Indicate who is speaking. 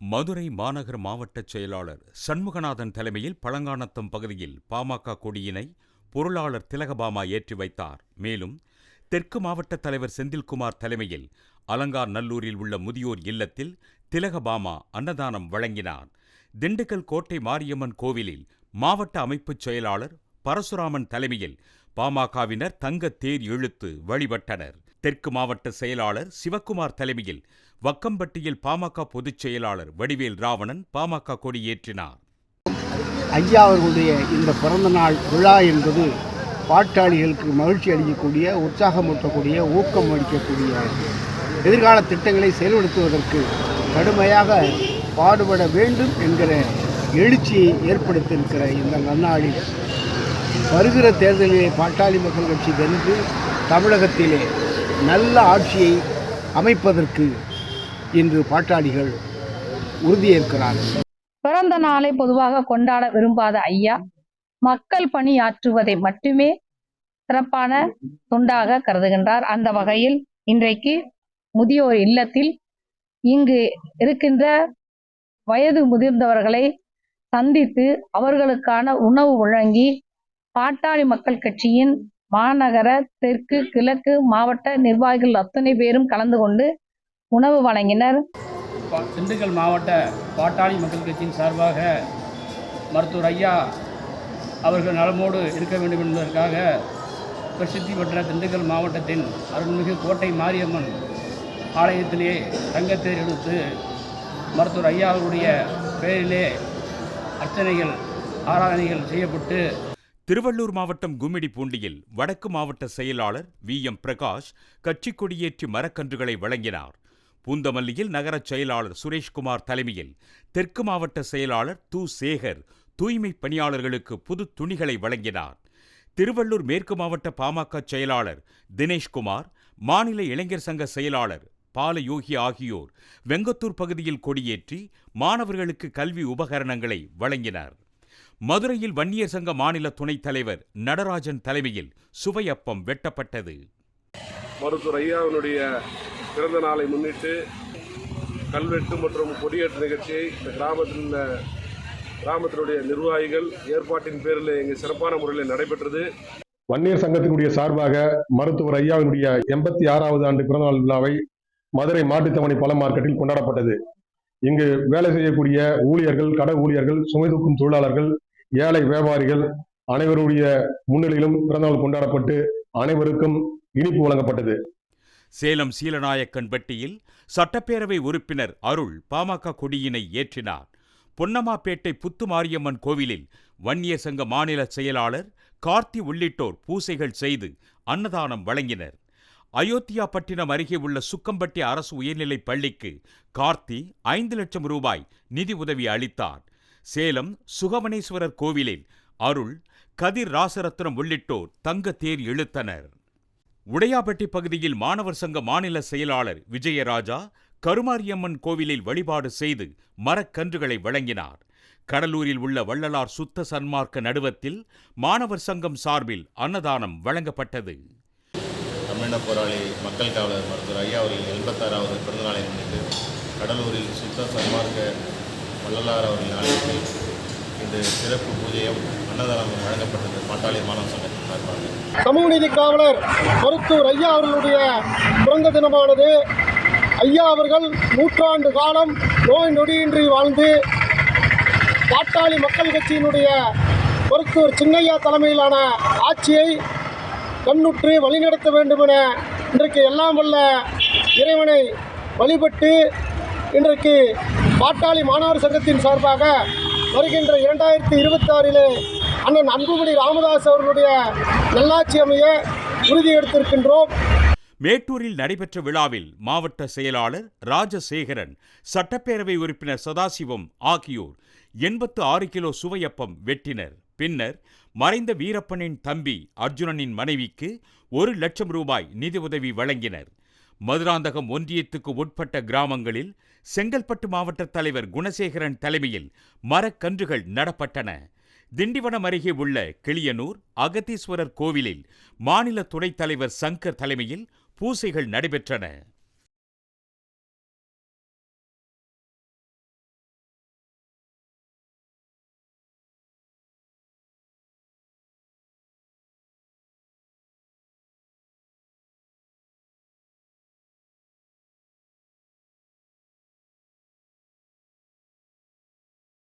Speaker 1: மதுரை மாநகர மாவட்டச் செயலாளர் சண்முகநாதன் தலைமையில் பழங்கானத்தம் பகுதியில் பாமக கொடியினை பொருளாளர் திலகபாமா ஏற்றி வைத்தார். மேலும் தெற்கு மாவட்ட தலைவர் செந்தில்குமார் தலைமையில் அலங்கார் நல்லூரில் உள்ள முதியோர் இல்லத்தில் திலகபாமா அன்னதானம் வழங்கினார். திண்டுக்கல் கோட்டை மாரியம்மன் கோவிலில் மாவட்ட அமைப்புச் செயலாளர் பரசுராமன் தலைமையில் பாமகவினர் தங்க தேர் இழுத்து வழிபட்டனர். தெற்கு மாவட்ட செயலாளர் சிவக்குமார் தலைமையில் வக்கம்பட்டியில் பாமக பொதுச் செயலாளர் வடிவேல் ராவணன் பாமக கொடியேற்றினார்.
Speaker 2: ஐயா அவர்களுடைய இந்த பிறந்த நாள் விழா என்பது பாட்டாளிகளுக்கு மகிழ்ச்சி அளிக்கக்கூடிய உற்சாகமூட்டக்கூடிய ஊக்கம் அளிக்கக்கூடிய எதிர்கால திட்டங்களை செயல்படுத்துவதற்கு கடுமையாக பாடுபட வேண்டும் என்கிற எழுச்சியை ஏற்படுத்தியிருக்கிற இந்த நன்னாளில் வருகிற தேர்தலிலே பாட்டாளி மக்கள் கட்சி வென்று தமிழகத்திலே நல்ல ஆட்சியை அமைப்பதற்கு இன்று பாட்டாளிகள் உறுதியேற்கிறார்கள்.
Speaker 3: பிறந்த நாளை பொதுவாக கொண்டாட விரும்பாத ஐயா மக்கள் பணியாற்றுவதை மட்டுமே சிறப்பான தொண்டாக கருதுகின்றார். அந்த வகையில் இன்றைக்கு முதியோர் இல்லத்தில் இங்கு இருக்கின்ற வயது முதிர்ந்தவர்களை சந்தித்து அவர்களுக்கான உணவு வழங்கி பாட்டாளி மக்கள் கட்சியின் மாநகர தெற்கு கிழக்கு மாவட்ட நிர்வாகிகள் அத்தனை பேரும் கலந்து கொண்டு உணவு வழங்கினர்.
Speaker 4: திண்டுக்கல் மாவட்ட பாட்டாளி மக்கள் கட்சியின் சார்பாக மருத்துவர் ஐயா அவர்கள் நலமோடு இருக்க வேண்டும் என்பதற்காக பிரசித்தி பெற்ற திண்டுக்கல் மாவட்டத்தின் அருள்மிகு கோட்டை மாரியம்மன் ஆலயத்திலே தங்கத்தேர் எடுத்து மருத்துவர் ஐயா அவருடைய பெயரிலே அர்ச்சனைகள் ஆராதனைகள் செய்யப்பட்டு
Speaker 1: திருவள்ளூர் மாவட்டம் கும்மிடிப்பூண்டியில் வடக்கு மாவட்ட செயலாளர் வி. எம். பிரகாஷ் கட்சிக் கொடியேற்றி மரக்கன்றுகளை வழங்கினார். பூந்தமல்லியில் நகரச் செயலாளர் சுரேஷ்குமார் தலைமையில் தெற்கு மாவட்ட செயலாளர் து. சேகர் தூய்மை பணியாளர்களுக்கு புது துணிகளை வழங்கினார். திருவள்ளூர் மேற்கு மாவட்ட பாமக செயலாளர் தினேஷ்குமார் மாநில இளைஞர் சங்க செயலாளர் பாலயோகி ஆகியோர் வெங்கத்தூர் பகுதியில் கொடியேற்றி மாணவர்களுக்கு கல்வி உபகரணங்களை வழங்கினர். மதுரையில் வன்னியர் சங்க மாநில துணைத் தலைவர் நடராஜன் தலைமையில் சுவையப்பம் வெட்டப்பட்டது.
Speaker 5: மருத்துவர் ஐயாவினுடைய பிறந்த நாளை முன்னிட்டு கல்வெட்டு மற்றும் கொடியேற்று நிகழ்ச்சியை இந்த கிராமத்தில் உள்ள கிராமத்தினுடைய நிர்வாகிகள் ஏற்பாட்டின் பேரில் இங்கு சிறப்பான முறையில் நடைபெற்றது.
Speaker 6: வன்னியர் சங்கத்தினுடைய சார்பாக மருத்துவர் ஐயாவினுடைய எண்பத்தி ஆறாவது ஆண்டு பிறந்தநாள் விழாவை மதுரை மாட்டுத்தவணை பழ மார்க்கெட்டில் கொண்டாடப்பட்டது. இங்கு வேலை செய்யக்கூடிய ஊழியர்கள் கட ஊழியர்கள் சுமை தூக்கும் தொழிலாளர்கள் ஏழை வியாபாரிகள் அனைவருடைய முன்னிலையிலும் பிறந்தநாள் கொண்டாடப்பட்டு அனைவருக்கும் இனிப்பு வழங்கப்பட்டது.
Speaker 1: சேலம் சீலநாயக்கன்பட்டியில் சட்டப்பேரவை உறுப்பினர் அருள் பாமக கொடியினை ஏற்றினார். பொன்னம்மாப்பேட்டை புத்துமாரியம்மன் கோவிலில் வன்னிய சங்க மாநில செயலாளர் கார்த்தி உள்ளிட்டோர் பூசைகள் செய்து அன்னதானம் வழங்கினர். அயோத்தியாபட்டினம் அருகே உள்ள சுக்கம்பட்டி அரசு உயர்நிலைப் பள்ளிக்கு கார்த்தி ஐந்து லட்சம் ரூபாய் நிதி உதவி அளித்தார். சேலம் சுகவனேஸ்வரர் கோவிலில் அருள் கதிர் ராசரத்னம் உள்ளிட்டோர் தங்க தேர் இழுத்தனர். உடையாபட்டி பகுதியில் மாணவர் சங்க மாநில செயலாளர் விஜயராஜா கருமாரியம்மன் கோவிலில் வழிபாடு செய்து மரக்கன்றுகளை வழங்கினார். கடலூரில் உள்ள வள்ளலார் சுத்த சன்மார்க்க நடுவத்தில் மாணவர் சங்கம் சார்பில் அன்னதானம் வழங்கப்பட்டது.
Speaker 7: தமிழின போராளி மக்கள் காவலர் மருத்துவர் ஐயா அவர்களின் எண்பத்தாறாவது பிறந்தநாளை முன்னிட்டு கடலூரில் சுத்த சன்மார்க்க வள்ளலார் அவர்களின் ஆலயத்தில் இன்று சிறப்பு பூஜையும் அன்னதானம் வழங்கப்பட்டது. பாட்டாளி மாணவ சங்கத்தின் சார்பாக.
Speaker 8: சமூக நீதி காவலர் மருத்துவர் ஐயா அவர்களுடைய பிறந்த தினமானது. ஐயா அவர்கள் நூற்றாண்டு காலம் நோய் நொடியின்றி வாழ்ந்து பாட்டாளி மக்கள் கட்சியினுடைய மருத்துவர் சின்னையா தலைமையிலான ஆட்சியை கண்ணுற்று வழிநடத்த வேண்டுமென இன்றைக்கு எல்லாம் வல்ல இறைவனை வழிபட்டு இன்றைக்கு பாட்டாளி மாணவர் சங்கத்தின் சார்பாக வருகின்ற இரண்டாயிரத்தி இருபத்தாறிலே அண்ணன் அன்புமணி ராமதாஸ் அவர்களுடைய நல்லாட்சி அமைய உறுதி எடுத்திருக்கின்றோம்.
Speaker 1: மேட்டூரில் நடைபெற்ற விழாவில் மாவட்ட செயலாளர் ராஜசேகரன் சட்டப்பேரவை உறுப்பினர் சதாசிவம் ஆகியோர் எண்பத்து ஆறு கிலோ சுவையப்பம் வெட்டினர். பின்னர் மறைந்த வீரப்பனின் தம்பி அர்ஜுனனின் மனைவிக்கு ஒரு லட்சம் ரூபாய் நிதி உதவி வழங்கினர். மதுராந்தகம் ஒன்றியத்துக்கு உட்பட்ட கிராமங்களில் செங்கல்பட்டு மாவட்ட தலைவர் குணசேகரன் தலைமையில் மரக்கன்றுகள் நடப்பட்டன. திண்டிவனம் அருகே உள்ள கிளியனூர் அகத்தீஸ்வரர் கோவிலில் மாநில துணைத் தலைவர் சங்கர் தலைமையில் பூசைகள் நடைபெற்றன.